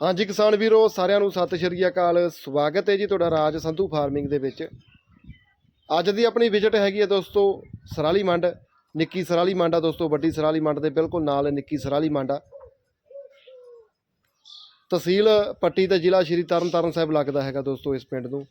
ਹਾਂਜੀ ਕਿਸਾਨ ਵੀਰੋ, ਸਾਰਿਆਂ ਨੂੰ ਸਤਿ ਸ਼੍ਰੀ ਅਕਾਲ। ਸਵਾਗਤ ਹੈ ਜੀ ਤੁਹਾਡਾ ਰਾਜ ਸੰਧੂ ਫਾਰਮਿੰਗ ਦੇ ਵਿੱਚ। ਅੱਜ ਦੀ ਆਪਣੀ ਵਿਜ਼ਿਟ ਹੈਗੀ ਹੈ ਦੋਸਤੋ, ਸਰਾਲੀ ਮੰਡ, ਨਿੱਕੀ ਸਰਾਲੀ ਮੰਡ ਆ ਦੋਸਤੋ, ਵੱਡੀ ਸਰਾਲੀ ਮੰਡ ਦੇ ਬਿਲਕੁਲ ਨਾਲ ਨਿੱਕੀ ਸਰਾਲੀ ਮੰਡ ਆ। ਤਹਿਸੀਲ ਪੱਟੀ ਤੇ ਜ਼ਿਲ੍ਹਾ ਸ਼੍ਰੀ ਤਰਨਤਾਰਨ ਸਾਹਿਬ ਲੱਗਦਾ ਹੈਗਾ ਦੋਸਤੋ ਇਸ ਪਿੰਡ ਨੂੰ,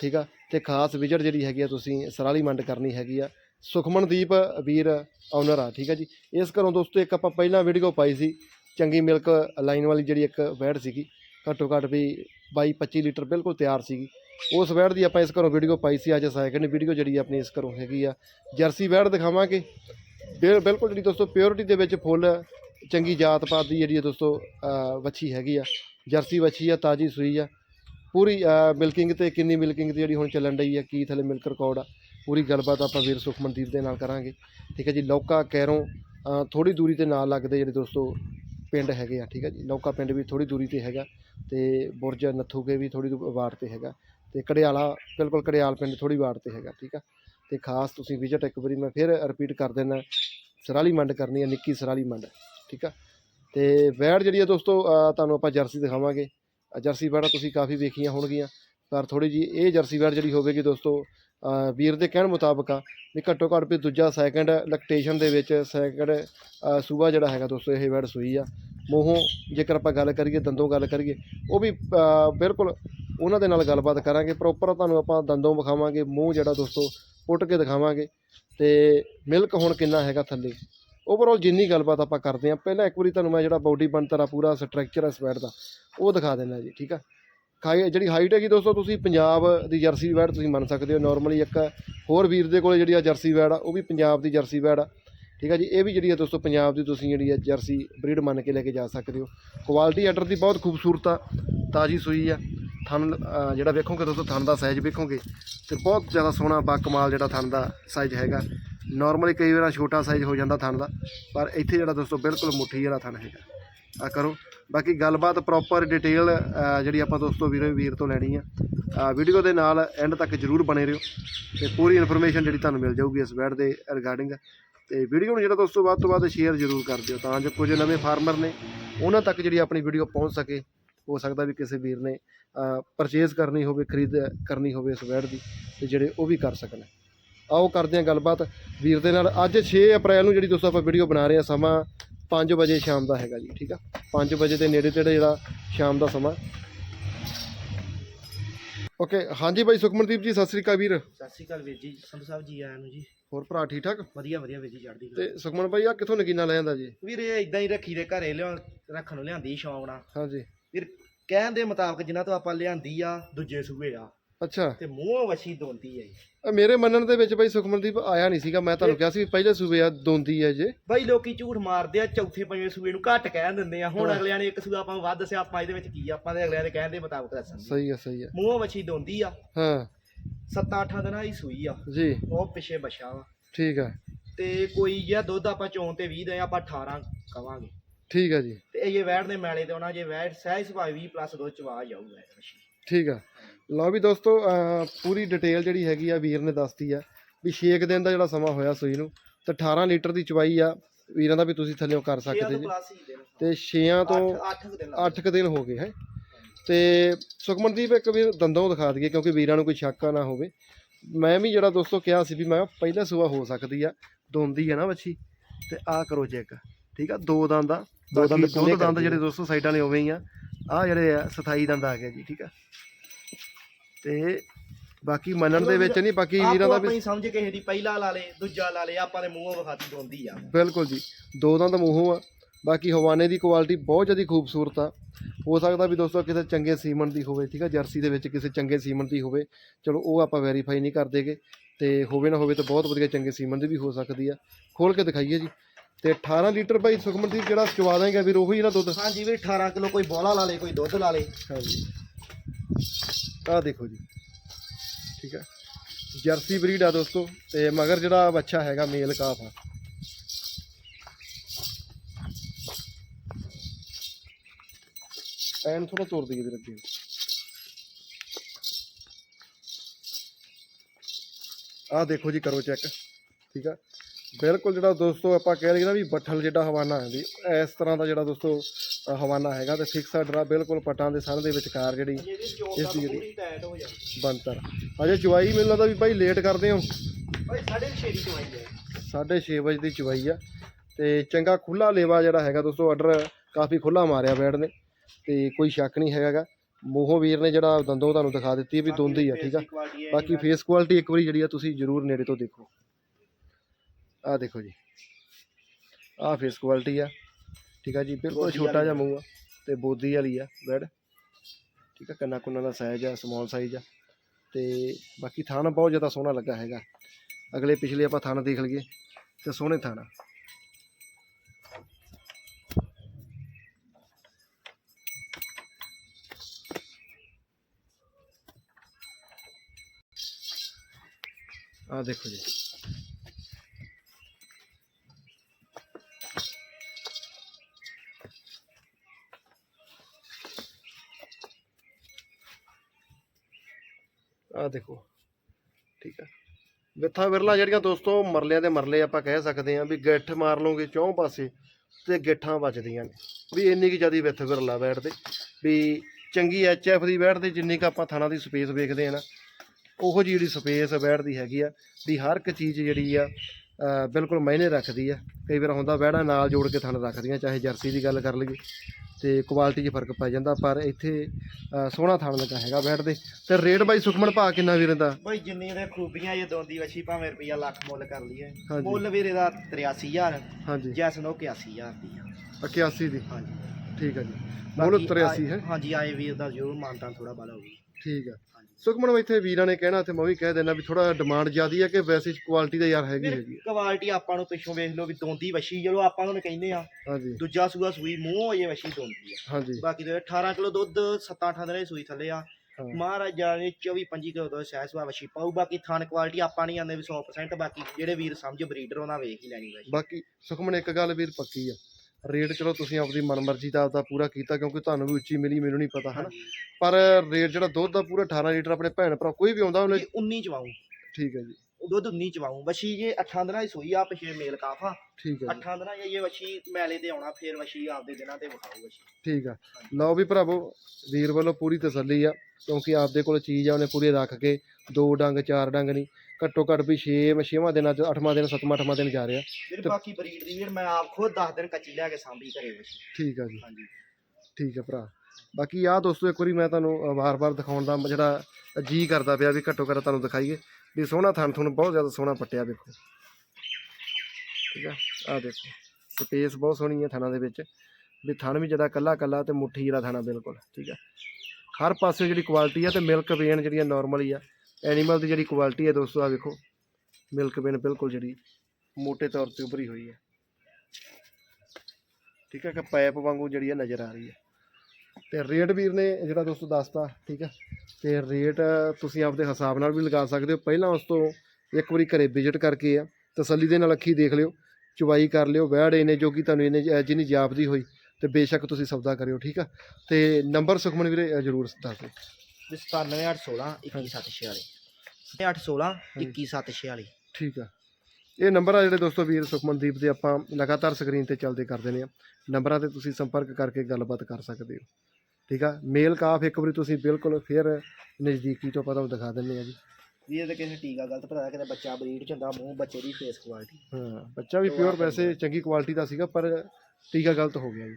ਠੀਕ ਆ? ਤੇ ਖਾਸ ਵਿਜ਼ਿਟ ਜਿਹੜੀ ਹੈਗੀ ਆ ਤੁਸੀਂ ਸਰਾਲੀ ਮੰਡ ਕਰਨੀ ਹੈਗੀ ਆ। ਸੁਖਮਨਦੀਪ ਵੀਰ ਓਨਰ ਆ, ਠੀਕ ਆ ਜੀ? ਇਸ ਘਰੋਂ ਦੋਸਤੋ ਇੱਕ ਆਪਾਂ ਪਹਿਲਾਂ ਵੀਡੀਓ ਪਾਈ ਸੀ ਚੰਗੀ ਮਿਲਕ ਲਾਈਨ ਵਾਲੀ ਜਿਹੜੀ ਇੱਕ ਵੈੜ ਸੀਗੀ, ਘੱਟੋ ਘੱਟ ਵੀ 22 25 ਲੀਟਰ ਬਿਲਕੁਲ ਤਿਆਰ ਸੀਗੀ। ਉਸ ਵੈੜ ਦੀ ਆਪਾਂ ਇਸ ਘਰੋਂ ਵੀਡੀਓ ਪਾਈ ਸੀ, ਅੱਜ ਸੈਕਿੰਡ ਵੀਡੀਓ ਜਿਹੜੀ ਆਪਣੀ ਇਸ ਘਰੋਂ ਹੈਗੀ ਆ। ਜਰਸੀ ਵੈੜ ਦਿਖਾਵਾਂਗੇ। ਬਿਲ- ਬਿਲਕੁਲ ਜਿਹੜੀ ਦੋਸਤੋ ਪਿਓਰਿਟੀ ਦੇ ਵਿੱਚ ਫੁੱਲ, ਚੰਗੀ ਜਾਤ ਪਾਤ ਦੀ ਜਿਹੜੀ ਆ ਦੋਸਤੋ ਵੱਛੀ ਹੈਗੀ ਆ। ਜਰਸੀ ਵੱਛੀ ਆ, ਤਾਜੀ ਸੂਈ ਆ। ਪੂਰੀ ਮਿਲਕਿੰਗ ਤੇ ਕਿੰਨੀ ਮਿਲਕਿੰਗ ਦੀ ਜਿਹੜੀ ਹੁਣ ਚੱਲਣ ਡਈ ਆ, ਕੀ ਥੱਲੇ ਮਿਲਕ ਰਿਕਾਰਡ ਆ, ਪੂਰੀ ਗੱਲਬਾਤ ਆਪਾਂ ਵੀਰ ਸੁਖਮਨਦੀਪ ਦੇ ਨਾਲ ਕਰਾਂਗੇ। ਠੀਕ ਹੈ ਜੀ, ਲੌਕਾ, ਕੈਰੋਂ ਥੋੜੀ ਦੂਰੀ ਤੇ ਨਾਲ ਲੱਗਦੇ ਜਿਹੜੇ ਦੋਸਤੋ ਪਿੰਡ ਹੈਗੇ ਆ, ਠੀਕ ਹੈ ਜੀ? ਲੌਕਾ ਪਿੰਡ ਵੀ ਥੋੜੀ ਦੂਰੀ ਤੇ ਹੈਗਾ ਤੇ ਬੁਰਜ ਨੱਥੂਕੇ ਵੀ ਥੋੜੀ ਵਾਰ ਤੇ ਹੈਗਾ ਤੇ ਕੜਿਆਲਾ, ਬਿਲਕੁਲ ਕੜਿਆਲ ਪਿੰਡ ਥੋੜੀ ਵਾਰ ਤੇ ਹੈਗਾ, ਠੀਕ ਆ? ਤੇ ਖਾਸ ਤੁਸੀਂ ਵਿਜ਼ਿਟ ਇੱਕ ਵਾਰੀ ਮੈਂ ਫਿਰ ਰਿਪੀਟ ਕਰ ਦਿੰਦਾ, ਸਰਾਲੀ ਮੰਡ ਕਰਨੀ ਹੈ ਨਿੱਕੀ ਸਰਾਲੀ ਮੰਡ, ਠੀਕ ਆ? ਤੇ ਵੈੜ ਜਿਹੜੀ ਆ ਦੋਸਤੋ ਤੁਹਾਨੂੰ ਆਪਾਂ ਜਰਸੀ ਦਿਖਾਵਾਂਗੇ। ਜਰਸੀ ਵੈੜਾਂ ਤੁਸੀਂ ਕਾਫੀ ਵੇਖੀਆਂ ਹੋਣਗੀਆਂ। ਪਰ ਥੋੜੀ ਜੀ ਇਹ ਜਰਸੀ ਵੈੜ ਜਿਹੜੀ ਹੋਵੇਗੀ ਦੋਸਤੋ ਵੀਰ ਦੇ ਕਹਿਣ ਮੁਤਾਬਕ ਆ, ਵੀ ਘੱਟੋ ਘੱਟ ਵੀ ਦੂਜਾ ਸੈਕੰਡ ਲੈਕਟੇਸ਼ਨ ਦੇ ਵਿੱਚ ਸੈਕੰਡ ਸੂਬਾ ਜਿਹੜਾ ਹੈਗਾ ਦੋਸਤੋ, ਇਹ ਵੈੜ ਸੂਈ ਆ। ਮੂੰਹੋਂ ਜੇਕਰ ਆਪਾਂ ਗੱਲ ਕਰੀਏ, ਦੰਦੋਂ ਗੱਲ ਕਰੀਏ, ਉਹ ਵੀ ਬਿਲਕੁਲ ਉਹਨਾਂ ਦੇ ਨਾਲ ਗੱਲਬਾਤ ਕਰਾਂਗੇ ਪ੍ਰੋਪਰ ਤੁਹਾਨੂੰ ਆਪਾਂ ਦੰਦੋਂ ਵਿਖਾਵਾਂਗੇ, ਮੂੰਹ ਜਿਹੜਾ ਦੋਸਤੋ, ਪੁੱਟ ਕੇ ਦਿਖਾਵਾਂਗੇ, ਤੇ ਮਿਲਕ ਹੁਣ ਕਿੰਨਾ ਹੈਗਾ ਥੱਲੇ। ਓਵਰਆਲ ਜਿੰਨੀ ਗੱਲਬਾਤ ਆਪਾਂ ਕਰਦੇ ਹਾਂ, ਪਹਿਲਾਂ ਇੱਕ ਵਾਰੀ ਤੁਹਾਨੂੰ ਮੈਂ ਜਿਹੜਾ ਬਾਡੀ ਬਣਤਰ ਆ, ਪੂਰਾ ਸਟਰਕਚਰ ਆ ਸਵੈਟ ਦਾ, ਉਹ ਦਿਖਾ ਦਿੰਦਾ ਜੀ, ਠੀਕ ਆ? ਖਾਈ ਜਿਹੜੀ ਹਾਈਟ ਹੈਗੀ ਦੋਸਤੋ, ਤੁਸੀਂ ਪੰਜਾਬ ਦੀ ਜਰਸੀ ਵੈੜ ਤੁਸੀਂ ਮੰਨ ਸਕਦੇ ਹੋ। ਨਾਰਮਲੀ ਇੱਕ ਹੋਰ ਵੀਰ ਦੇ ਕੋਲੇ ਜਿਹੜੀ ਆ ਜਰਸੀ ਵੈੜ ਆ, ਉਹ ਵੀ ਪੰਜਾਬ ਦੀ ਜਰਸੀ ਵੈੜ ਆ। ਠੀਕ ਆ ਜੀ? ਇਹ ਵੀ ਜਿਹੜੀ ਆ ਦੋਸਤੋ, ਪੰਜਾਬ ਦੀ ਤੁਸੀਂ ਜਿਹੜੀ ਆ ਜਰਸੀ ਬਰੀਡ ਮੰਨ ਕੇ ਲੈ ਕੇ ਜਾ ਸਕਦੇ ਹੋ। ਕੁਆਲਿਟੀ ਆਰਡਰ ਦੀ ਬਹੁਤ ਖੂਬਸੂਰਤ ਆ, ਤਾਜੀ ਸੂਈ ਆ। ਥਣ ਜਿਹੜਾ ਵੇਖੋਗੇ ਦੋਸਤੋ, ਥਣ ਦਾ ਸਾਈਜ਼ ਵੇਖੋਗੇ, ਤੇ ਬਹੁਤ ਜ਼ਿਆਦਾ ਸੋਹਣਾ ਬਾ ਕਮਾਲ ਜਿਹੜਾ ਥਣ ਦਾ ਸਾਈਜ਼ ਹੈਗਾ। ਨਾਰਮਲੀ ਕਈ ਵਾਰ ਛੋਟਾ ਸਾਈਜ਼ ਹੋ ਜਾਂਦਾ ਥਣ ਦਾ, ਪਰ ਇੱਥੇ ਜਿਹੜਾ ਦੋਸਤੋ, ਬਿਲਕੁਲ ਮੁੱਠੀ ਜਿਹੜਾ ਥਣ ਹੈਗਾ। ਆ ਕਰੋ। ਬਾਕੀ ਗੱਲਬਾਤ ਪ੍ਰੋਪਰ ਡਿਟੇਲ ਜਿਹੜੀ ਆਪਾਂ ਦੋਸਤੋ ਵੀਰੋ, ਵੀਰ ਤੋਂ ਲੈਣੀ ਆ। ਵੀਡੀਓ ਦੇ ਨਾਲ ਐਂਡ ਤੱਕ ਜਰੂਰ ਬਣੇ ਰਹੋ ਤੇ ਪੂਰੀ ਇਨਫੋਰਮੇਸ਼ਨ ਜਿਹੜੀ ਤੁਹਾਨੂੰ ਮਿਲ ਜਾਊਗੀ ਇਸ ਬੈਡ ਦੇ ਰਿਗਾਰਡਿੰਗ ਤੇ ਵੀਡੀਓ ਨੂੰ ਜਿਹੜਾ ਦੋਸਤੋ ਵੱਧ ਤੋਂ ਵੱਧ ਸ਼ੇਅਰ ਜਰੂਰ ਕਰ ਦਿਓ ਤਾਂ ਜੋ ਕੁਝ ਨਵੇਂ ਫਾਰਮਰ ਨੇ ਉਹਨਾਂ ਤੱਕ ਜਿਹੜੀ ਆਪਣੀ ਵੀਡੀਓ ਪਹੁੰਚ ਸਕੇ। ਹੋ ਸਕਦਾ ਵੀ ਕਿਸੇ ਵੀਰ ਨੇ ਪਰਚੇਜ਼ ਕਰਨੀ ਹੋਵੇ, ਖਰੀਦ ਕਰਨੀ ਹੋਵੇ ਇਸ ਬੈਡ ਦੀ ਤੇ ਜਿਹੜੇ ਉਹ ਵੀ ਕਰ ਸਕਣ। ਆਓ ਕਰਦੇ ਹਾਂ ਗੱਲਬਾਤ। ਵੀਰ ਦੇ ਨਾਲ ਅੱਜ 6 ਅਪ੍ਰੈਲ ਨੂੰ ਜਿਹੜੀ ਦੋਸਤੋ ਆਪਾਂ ਵੀਡੀਓ ਬਣਾ ਰਹੇ ਹਾਂ ਸਮਾਂ 5 ਵਜੇ ਸ਼ਾਮ ਦਾ ਹੈਗਾ ਜੀ ਠੀਕ ਆ? 5 ਵਜੇ ਦੇ ਨੇੜੇ ਤੇੜੇ ਜਿਹੜਾ ਸ਼ਾਮ ਦਾ ਸਮਾਂ। ਓਕੇ ਹਾਂਜੀ ਬਾਈ ਸੁਖਮਨਦੀਪ ਜੀ ਸਤਿ ਸ੍ਰੀ ਅਕਾਲ ਵੀਰ। ਸਤਿ ਸ਼੍ਰੀ ਅਕਾਲ ਵੀਰ ਜੀ ਸੰਧੂ ਸਾਹਿਬ ਜੀ ਆਇਆਂ ਨੂੰ ਜੀ। ਹੋਰ ਭਰਾ ਠੀਕ ਠਾਕ? ਵਧੀਆ ਵਧੀਆ ਵੀਰ ਜੀ ਚੜ੍ਹਦੀ ਕਲਾ। ਤੇ ਸੁਖਮਨ ਬਾਈ ਆ ਕਿੱਥੋਂ ਨਗੀਨਾ ਲੈ ਜਾਂਦਾ ਜੀ? ਵੀਰ ਇਹ ਇਦਾਂ ਹੀ ਰੱਖੀ ਦੇ ਘਰੇ ਲਿਆ ਰੱਖਣ ਨੂੰ ਲਿਆਂਦੀ ਸ਼ੌਂਕ ਨਾਲ। ਹਾਂਜੀ। ਵੀਰ ਕਹਿਣ ਦੇ ਮੁਤਾਬਕ ਜਿਨ੍ਹਾਂ ਤੋਂ ਆਪਾਂ ਲਿਆਂਦੀ ਆ ਦੂਜੇ ਸੂਏ ਆ। ਅੱਛਾ। ਤੇ ਮੂੰਹੋਂ ਵਛੀ ਦੋਂਦੀ ਹੈ ਜੀ। ਮੇਰੇ ਮੰਨਣ ਦੇ ਵਿੱਚ ਬਾਈ ਸੁਖਮਨਦੀਪ ਆਇਆ ਨਹੀਂ ਸੀਗਾ ਮੈਂ ਤੁਹਾਨੂੰ ਕਿਹਾ ਸੀ ਵੀ ਪਹਿਲੇ ਸੂਬੇ ਆ ਦੋਂਦੀ ਹੈ ਜੇ। ਬਈ ਲੋਕੀ ਝੂਠ ਮਾਰਦੇ ਆ ਚੌਥੇ ਪੰਜਵੇਂ ਸੂਏ ਨੂੰ ਘੱਟ ਕਹਿ ਦਿੰਦੇ ਆ। ਹੁਣ। ਅਗਲਿਆਂ ਨੇ ਇੱਕ ਸੂਆ ਆਪਾਂ ਵੱਧ ਦੱਸਿਆ ਆਪਾਂ ਇਹਦੇ ਵਿੱਚ ਕੀ ਆ? ਆਪਾਂ ਦੇ ਅਗਲਿਆਂ ਦੇ ਕਹਿਣ ਦੇ ਮੁਤਾਬਕ ਦੱਸਣ ਦੀ। ਸਹੀ ਹੈ ਸਹੀ ਹੈ ਮੂੰਹੋਂ ਵਛੀ ਦੋਂਦੀ ਆ। ਹਾਂ। 7-8 ਦਿਨਾਂ ਦੀ ਸੂਈ ਆ। ਜੀ। ਉਹ ਪਿੱਛੇ ਬਛਾ ਵਾ। ਠੀਕ ਹੈ ਤੇ ਕੋਈ ਜਿਹਾ ਦੁੱਧ ਆਪਾਂ ਚੋਂ ਤੇ 20 ਦੇ ਆਪਾਂ 18 ਕਵਾਂਗੇ। ਠੀਕ ਹੈ ਜੀ। ਤੇ ਇਹ ਵੈੜ ਦੇ ਮੈਲੇ ਤੇ ਉਹਨਾਂ ਜੇ ਵੈੜ ਸਹਿਜ ਸੁਭਾਅ 20 ਪਲੱਸ ਦੁੱਧ ਚਵਾ ਜਾਊਗਾ ਇਹ ਮੱਛੀ ਠੀਕ ਆ। ਲਓ ਵੀ ਦੋਸਤੋ ਪੂਰੀ ਡਿਟੇਲ ਜਿਹੜੀ ਹੈਗੀ ਆ ਵੀਰ ਨੇ ਦੱਸਤੀ ਆ ਵੀ 6 ਦਿਨ ਦਾ ਜਿਹੜਾ ਸਮਾਂ ਹੋਇਆ ਸੂਈ ਨੂੰ ਤੇ 18 ਲੀਟਰ ਦੀ ਚਵਾਈ ਆ ਵੀਰਾਂ ਦਾ ਵੀ ਤੁਸੀਂ ਥੱਲੇੋਂ ਕਰ ਸਕਦੇ ਜੀ। ਤੇ 6 ਤੋਂ 8 ਦਿਨ 8 ਕੁ ਦਿਨ ਹੋ ਗਏ ਹੈ। ਤੇ ਸੁਖਮਨਦੀਪ ਇੱਕ ਵੀਰ ਦੰਦੋਂ ਦਿਖਾ ਦਈਏ ਕਿਉਂਕਿ ਵੀਰਾਂ ਨੂੰ ਕੋਈ ਸ਼ੱਕ ਨਾ ਹੋਵੇ। ਮੈਂ ਵੀ ਜਿਹੜਾ ਦੋਸਤੋ ਕਿਹਾ ਸੀ ਵੀ ਮੈਂ ਕਿਹਾ ਪਹਿਲਾ ਸੂਆ ਹੋ ਸਕਦੀ ਆ ਦੋਂਦੀ ਆ ਨਾ ਵੱਛੀ। ਤੇ ਆ ਕਰੋ ਚੈੱਕ ਠੀਕ ਆ? ਦੋ ਦੰਦ ਆ ਦੋ ਦੰਦ ਦੋ ਦੰਦ ਜਿਹੜੇ ਦੋਸਤੋ ਸਾਈਡਾਂ ਨੇ ਉਵੇਂ ਹੀ ਆ। ਆ ਜਿਹੜੇ ਆ ਸਥਾਈ ਦੰਦ ਆ ਗਿਆ ਜੀ ਠੀਕ ਆ? ਤੇ ਬਾਕੀ ਮੰਨਣ ਦੇ ਵਿੱਚ ਨਹੀਂ ਬਾਕੀ ਵੀਰਾਂ ਦਾ ਵੀ ਆਪਣੀ ਸਮਝ ਕਿਸੇ ਦੀ ਪਹਿਲਾ ਲਾ ਲੇ ਦੂਜਾ ਲਾ ਲੇ ਆਪਾਂ ਦੇ ਮੂੰਹੋਂ ਵਿਖਾਤੀ ਦੋਂਦੀ ਆ। ਬਿਲਕੁਲ ਜੀ ਦੋ ਦੰਦ ਮੂੰਹੋਂ ਆ। ਬਾਕੀ ਹਵਾਨੇ ਦੀ ਕੁਆਲਿਟੀ ਬਹੁਤ ਜ਼ਿਆਦਾ ਖੂਬਸੂਰਤ ਆ। ਹੋ ਸਕਦਾ ਵੀ ਦੋਸਤੋ ਕਿਸੇ ਚੰਗੇ ਸੀਮਨ ਦੀ ਹੋਵੇ ਠੀਕ ਆ ਜਰਸੀ ਦੇ ਵਿੱਚ ਕਿਸੇ ਚੰਗੇ ਸੀਮਨ ਦੀ ਹੋਵੇ। ਚਲੋ ਉਹ ਆਪਾਂ ਵੈਰੀਫਾਈ ਨਹੀਂ ਕਰਦੇਗੇ ਤੇ ਹੋਵੇ ਨਾ ਹੋਵੇ ਤਾਂ ਬਹੁਤ ਵਧੀਆ ਚੰਗੇ ਸੀਮਨ ਦੀ ਵੀ ਹੋ ਸਕਦੀ ਆ। ਖੋਲ ਕੇ ਦਿਖਾਈਏ ਜੀ। ਤੇ 18 ਲੀਟਰ ਭਾਈ ਸੁਖਮਨਦੀਪ ਜਿਹੜਾ ਚਵਾ ਦੇਗਾ ਵੀਰ ਉਹੀ ਨਾ ਦੁੱਧ? ਹਾਂਜੀ ਵੀ 18 ਕਿਲੋ ਕੋਈ ਬੋਲਾ ਲਾ ਲੇ ਕੋਈ ਦੁੱਧ ਲਾ ਲੇ। ਹਾਂਜੀ। ਆਹ ਦੇਖੋ ਜੀ। ਠੀਕ ਹੈ। ਜਰਸੀ ਬਰੀਡ ਆ ਦੋਸਤੋ, ਤੇ ਮਗਰ ਜਿਹੜਾ ਬੱਚਾ ਹੈਗਾ, ਮੇਲ ਕਾਫ ਆ। ਐਨ ਥੋੜਾ ਤੋੜ ਦਈਏ ਵੀਰ ਅੱਗੇ। ਆਹ ਦੇਖੋ ਜੀ, ਕਰੋ ਚੈੱਕ ਠੀਕ ਆ। ਬਿਲਕੁਲ ਜਿਹੜਾ ਦੋਸਤੋ ਆਪਾਂ ਕਹਿ ਲਈਏ ਨਾ ਵੀ ਬੱਠਲ ਜਿਹੜਾ ਹਵਾਨਾ ਹੈ ਵੀ ਇਸ ਤਰ੍ਹਾਂ ਦਾ ਜਿਹੜਾ ਦੋਸਤੋ ਹਵਾਨਾ ਹੈਗਾ ਤੇ ਫਿਕਸ ਆ ਬਿਲਕੁਲ ਪਟਾਂ ਦੇ ਸਨ ਦੇ ਵਿਚਕਾਰ ਜਿਹੜੀ ਇਸ ਦਾ ਦੀ ਜਿਹੜੀ- ਬੰਤਰ ਅਜੇ ਚੁਆਈ ਮੈਨੂੰ ਲੱਗਦਾ ਵੀ ਭਾਈ ਲੇਟ ਕਰਦੇ ਹੋ। ਓਏ ਸਾਡੇ ਛੇੜੀ ਚਵਾਈ ਹੈ। 6:30 ਵਜੇ ਦੀ ਚੁਆਈ ਆ। ਤੇ ਚੰਗਾ ਖੁੱਲਾ ਲੇਵਾ ਜਿਹੜਾ ਹੈਗਾ ਦੋਸਤੋ ਆਰਡਰ ਕਾਫੀ ਖੁੱਲਾ ਮਾਰਿਆ ਬੈੜ ਨੇ। ਤੇ ਕੋਈ ਸ਼ੱਕ ਨਹੀਂ ਹੈਗਾਗਾ ਮੋਹੋ ਵੀਰ ਨੇ ਜਿਹੜਾ ਦੰਦੋਂ ਤੁਹਾਨੂੰ ਦਿਖਾ ਦਿੱਤੀ ਵੀ ਦੁੰਦ ਹੀ ਆ ਠੀਕ ਆ? ਬਾਕੀ ਫੇਸ ਕੁਆਲਿਟੀ ਇੱਕ ਵਾਰੀ ਜਿਹੜੀ ਆ ਤੁਸੀਂ ਜ਼ਰੂਰ ਨੇੜੇ ਤੋਂ ਦੇਖੋ। ਆਹ ਦੇਖੋ ਜੀ। ਆਹ ਫੇਸ ਕੁਆਲਿਟੀ ਆ। ਠੀਕ ਆ ਜੀ ਬਿਲਕੁਲ ਛੋਟਾ ਜਿਹਾ ਮੂੰਹ ਆ ਤੇ ਬੋਦੀ ਵਾਲੀ ਆ ਬੈਡ। ਠੀਕ ਆ ਕੰਨਾ ਕੁੰਨਾ ਦਾ ਸਾਈਜ਼ ਆ ਸਮਾਲ ਸਾਈਜ਼ ਆ। ਤੇ ਬਾਕੀ ਥਣ ਬਹੁਤ ਜ਼ਿਆਦਾ ਸੋਹਣਾ ਲੱਗਾ ਹੈਗਾ। ਅਗਲੇ ਪਿਛਲੇ ਆਪਾਂ ਥਣ ਦੇਖ ਲਈਏ ਤੇ ਸੋਹਣੇ ਥਣ ਆ। ਦੇਖੋ ਜੀ। ਆਹ ਦੇਖੋ। ਠੀਕ ਆ। ਵਿੱਥਾ ਵਿਰਲਾ ਜਿਹੜੀਆਂ ਦੋਸਤੋ ਮਰਲਿਆਂ ਦੇ ਮਰਲੇ ਆਪਾਂ ਕਹਿ ਸਕਦੇ ਹਾਂ ਵੀ ਗਿੱਠ ਮਾਰ ਲਓਗੇ ਚੌਂ ਪਾਸੇ ਤੇ ਗਿੱਠਾਂ ਬਚਦੀਆਂ ਨੇ। ਵੀ ਇੰਨੀ ਕੀ ਜਿਆਦੀ ਵਿੱਥ ਵਿਰਲਾ ਬੈਠਦੇ। ਵੀ ਚੰਗੀ ਐਚ ਐਫ ਦੀ ਬੈਠਦੇ, ਜਿੰਨੀ ਕ ਆਪਾਂ ਥਾਣਾ ਦੀ ਸਪੇਸ ਵੇਖਦੇ ਆ ਨਾ, ਉਹੋ ਜਿਹੀ ਜਿਹੜੀ ਸਪੇਸ ਬੈਠਦੀ ਹੈਗੀ ਆ, ਵੀ ਹਰ ਇੱਕ ਚੀਜ਼ ਜਿਹੜੀ ਆ ਬਿਲਕੁਲ ਮਾਇਨੇ ਰੱਖਦੀ ਆ। ਕਈ ਵਾਰ ਹੁੰਦਾ ਬੈੜਾ ਨਾਲ ਜੋੜ ਕੇ ਥਣ ਰੱਖਦੀਆਂ, ਚਾਹੇ ਜਰਸੀ ਦੀ ਗੱਲ ਕਰ ਲਈਏ। ਤੇ ਕੁਆਲਿਟੀ 'ਚ ਫ਼ਰਕ ਪੈ ਜਾਂਦਾ ਪਰ ਇੱਥੇ ਸੋਹਣਾ ਥਣ ਲੱਗਾ ਹੈਗਾ ਬੈਠਦੇ ਤੇ ਰੇਟ ਬਾਈ ਸੁਖਮਨ ਭਾ ਕਿੰਨਾ ਵੀਰ ਦਾ? ਬਈ ਜਿੰਨੀ ਇਹਦੇ ਖੂਬੀਆਂ ਇਹ ਦੋਂਦੀ ਵਛੀ ਭਾਵੇਂ ਰੁਪਈਆ ਲੱਖ ਮੁੱਲ ਕਰ ਲਈਏ। ਮੁੱਲ ਵੀਰੇ ਦਾ 83000 ਹਾਂਜੀ। ਜੈਸਨ ਉਹ 81000 ਦੀ ਆ। 81 ਦੀ? ਹਾਂਜੀ। ਠੀਕ ਆ ਜੀ। ਮੁੱਲ ਬਾਕੀ 83 ਆਏ- ਹੈ। ਹਾਂਜੀ ਆਏ ਵੀਰ ਦਾ ਜ਼ਰੂਰ ਮਾਨਤਾਨ ਥੋੜਾ ਬਾਲਾ ਹੋਊਗੀ ਠੀਕ ਆ। ਹਾਂਜੀ ਸੁਖਮਨ ਇੱਥੇ ਵੀਰਾਂ ਨੇ ਕਹਿਣਾ ਤੇ ਮੈਂ ਵੀ ਕਹਿ ਦੇਣਾ ਵੀ ਥੋੜਾ ਡਿਮਾਂਡ ਜ਼ਿਆਦੀ ਹੈ ਕਿ ਵੈਸੇ ਕੁਆਲਿਟੀ ਦਾ ਯਾਰ ਹੈਗੀ ਹੈਗੀ। ਕੁਆਲਿਟੀ ਆਪਾਂ ਨੂੰ ਪਿੱਛੋਂ ਵੇਖ ਲਓ ਵੀ ਦੋਂਦੀ ਵਛੀ ਜਦੋਂ ਆਪਾਂ ਨੂੰ ਕਹਿੰਦੇ ਆ ਹਾਂਜੀ। ਦੂਜਾ ਸੂਆ ਸੂਈ ਮੂੰਹ ਹੋਏ ਵਛੀ ਦੋਂਦੀ ਆ। ਹਾਂਜੀ। ਬਾਕੀ ਦੇ 18 ਕਿਲੋ ਦੁੱਧ 7-8 ਦਿਨੇ ਸੂਈ ਥੱਲੇ ਆ। ਹਾਂ। ਮਹਾਰਾਜਾ ਨੇ 24-25 ਕਿਲੋ ਦੁੱਧ ਸਹਿ ਸੁਭਾਅ ਵਛੀ ਪਾਊ ਬਾਕੀ ਥਣ ਕੁਆਲਿਟੀ ਆਪਾਂ ਨਹੀਂ ਆਂਦੇ ਵੀ 100% ਬਾਕੀ ਜਿਹੜੇ ਵੀਰ ਸਮਝ ਬਰੀਡਰ ਉਹਨਾਂ ਵੇਖ ਹੀ ਲੈਣੀ ਬਾਕੀ ਸੁਖਮਨ ਇੱਕ ਗੱਲ ਵੀਰ ਪੱਕੀ ਆ। ਰੇਟ ਚਲੋ ਤੁਸੀਂ ਆਪਦੀ ਮਨਮਰਜ਼ੀ ਦਾ ਆਪਦਾ ਪੂਰਾ ਕੀਤਾ ਕਿਉਂਕਿ ਤੁਹਾਨੂੰ ਵੀ ਉੱਚੀ ਮਿਲੀ ਮੈਨੂੰ ਨਹੀਂ ਪਤਾ ਹਨਾ? ਪਰ ਰੇਟ ਜਿਹੜਾ ਦੁੱਧ ਦਾ ਪੂਰਾ 18 ਲੀਟਰ ਆਪਣੇ ਭੈਣ ਭਰਾ ਕੋਈ ਵੀ ਆਉਂਦਾ ਉਹਨੇ ਇਹ 19 ਚਵਾਉਂ ਠੀਕ ਹੈ ਜੀ। ਦੁੱਧ 19 ਚਵਾਉਂ ਵਛੀ ਜੇ 8 ਦਿਨਾਂ ਦੀ ਸੂਈ ਆ ਪਿਛੇ ਮੇਲ ਕਾਫਾ ਠੀਕ ਹੈ ਜੀ। 8 ਦਿਨਾਂ 'ਚ ਇਹ ਵਛੀ ਮੈਲੇ ਤੇ ਆਉਣਾ ਫੇਰ ਵਛੀ ਆਪਦੇ ਦਿਨਾਂ ਤੇ ਵਛੀ ਠੀਕ ਆ। ਲਓ ਵੀ ਭਰਾਵੋ ਵੀਰ ਵੱਲੋਂ ਪੂਰੀ ਤਸੱਲੀ ਆ ਕਿਉਂਕਿ ਆਪਦੇ ਕੋਲ ਚੀਜ਼ ਆ ਉਹਨੇ ਪੂਰੀ ਰੱਖ ਕੇ ਦੋ ਡੰਗ ਚਾਰ ਡੰਗ ਨਹੀਂ ਘੱਟੋ ਘੱਟ ਵੀ 6 ਛੇਵਾਂ ਦਿਨਾਂ ਚ 8ਵਾਂ ਦਿਨ 7ਵਾਂ 8ਵਾਂ ਦਿਨ ਜਾ ਰਿਹਾ। ਫਿਰ ਬਾਕੀ ਬਰੀਡ ਦੀ ਵੀਰ ਮੈਂ ਆਪ ਖੁਦ 10 ਦਿਨ ਕੱਚੀ ਲਿਆ ਕੇ ਸਾਂਭੀ ਘਰੇ ਠੀਕ ਆ ਜੀ। ਹਾਂਜੀ। ਠੀਕ ਹੈ ਭਰਾ। ਬਾਕੀ ਆ ਦੋਸਤੋ ਇੱਕ ਵਾਰੀ ਮੈਂ ਤੁਹਾਨੂੰ ਵਾਰ-ਵਾਰ ਦਿਖਾਉਣ ਦਾ ਜਿਹੜਾ ਜੀ ਕਰਦਾ ਪਿਆ ਵੀ ਘੱਟੋ ਘੱਟ ਤੁਹਾਨੂੰ ਦਿਖਾਈਏ। ਵੀ ਸੋਹਣਾ ਥਣ ਤੁਹਾਨੂੰ ਬਹੁਤ ਜ਼ਿਆਦਾ ਸੋਹਣਾ ਪੱਟਿਆ ਦੇਖੋ ਠੀਕ ਆ? ਆ ਦੇਖੋ ਸਪੇਸ ਬਹੁਤ ਸੋਹਣੀ ਹੈ ਥਣਾਂ ਦੇ ਵਿੱਚ। ਵੀ ਥਣ ਵੀ ਜਿਹੜਾ ਕੱਲਾ ਕੱਲਾ ਤੇ ਮੁੱਠੀ ਜਿਹੜਾ ਥਣਾ ਬਿਲਕੁਲ ਠੀਕ ਆ? ਹਰ ਪਾਸੇ ਜਿਹੜੀ ਕੁਆਲਿਟੀ ਆ ਤੇ ਮਿਲਕ ਵੇਨ ਜਿਹੜੀ ਨਾਰਮਲ ਹੀ ਆ। ਐਨੀਮਲ ਦੀ ਜਿਹੜੀ ਕੁਆਲਿਟੀ ਹੈ ਦੋਸਤੋ ਆ ਵੇਖੋ। ਮਿਲਕ ਵੇਨ ਬਿਲਕੁਲ ਜਿਹੜੀ ਮੋٹے ਤੌਰ ਤੇ ਉਭਰੀ ਹੋਈ ਹੈ। ਠੀਕ ਹੈ ਕਿ ਪਾਈਪ ਵਾਂਗੂ ਜਿਹੜੀ ਆ ਨਜ਼ਰ ਆ ਰਹੀ ਹੈ। ਤੇ ਰੇਟ ਵੀਰ ਨੇ ਜਿਹੜਾ ਦੋਸਤੋ ਦੱਸਤਾ, ਠੀਕ ਹੈ। ਤੇ ਰੇਟ ਤੁਸੀਂ ਆਪਦੇ ਹਿਸਾਬ ਨਾਲ ਵੀ ਲਗਾ ਸਕਦੇ ਹੋ। ਪਹਿਲਾਂ ਉਸ ਤੋਂ ਇੱਕ ਵਾਰੀ ਘਰੇ ਵਿਜ਼ਿਟ ਕਰਕੇ ਆ। ਤਸੱਲੀ ਦੇ ਨਾਲ ਅੱਖੀ ਦੇਖ ਲਿਓ ਚੁਵਾਈ ਕਰ ਲਿਓ ਵਹਿੜ ਇਹਨੇ ਜੋ ਕਿ ਤੁਹਾਨੂੰ ਇਹਨੇ ਜਿੰਨੀ ਜਾਪਦੀ ਹੋਈ, ਤੇ ਬੇਸ਼ੱਕ ਤੁਸੀਂ ਸੌਦਾ ਕਰਿਓ, ਠੀਕ ਆ ਤੇ ਨੰਬਰ ਸੁਖਮਨ ਵੀਰੇ ਜ਼ਰੂਰ ਦੱਸ ਦਿਓ। 97816 21746 816 21746 ਠੀਕ ਆ। ਇਹ ਨੰਬਰ ਆ ਜਿਹੜੇ ਦੋਸਤੋ ਵੀਰ ਸੁਖਮਨਦੀਪ ਦੇ ਆਪਾਂ ਲਗਾਤਾਰ ਸਕਰੀਨ ਤੇ ਚੱਲਦੇ ਕਰਦੇ ਨੇ ਨੰਬਰਾਂ ਤੇ ਤੁਸੀਂ ਸੰਪਰਕ ਕਰਕੇ ਗੱਲਬਾਤ ਕਰ ਸਕਦੇ ਹੋ। ਠੀਕ ਆ? ਮੇਲ ਕਾਫ ਇੱਕ ਵਾਰੀ ਤੁਸੀਂ ਬਿਲਕੁਲ ਫੇਰ ਨਜ਼ਦੀਕੀ ਤੋਂ ਪਤਾ ਦਿਖਾ ਦਿੰਦੇ ਆ ਜੀ। ਵੀ ਇਹਦੇ ਕਿਸੇ ਟੀਕਾ ਗਲਤ ਭਰਾ ਕਿਤੇ ਬੱਚਾ ਬਰੀਡ ਚ ਹੁੰਦਾ ਮੂੰਹ ਬੱਚੇ ਦੀ ਫੇਸ ਕੁਆਲਿਟੀ ਹਾਂ ਬੱਚਾ ਵੀ ਤੋਂ ਪਿਓਰ ਵੈਸੇ ਚੰਗੀ ਕੁਆਲਿਟੀ ਦਾ ਸੀਗਾ ਪਰ ਟੀਕਾ ਗਲਤ ਹੋ ਗਿਆ ਜੀ।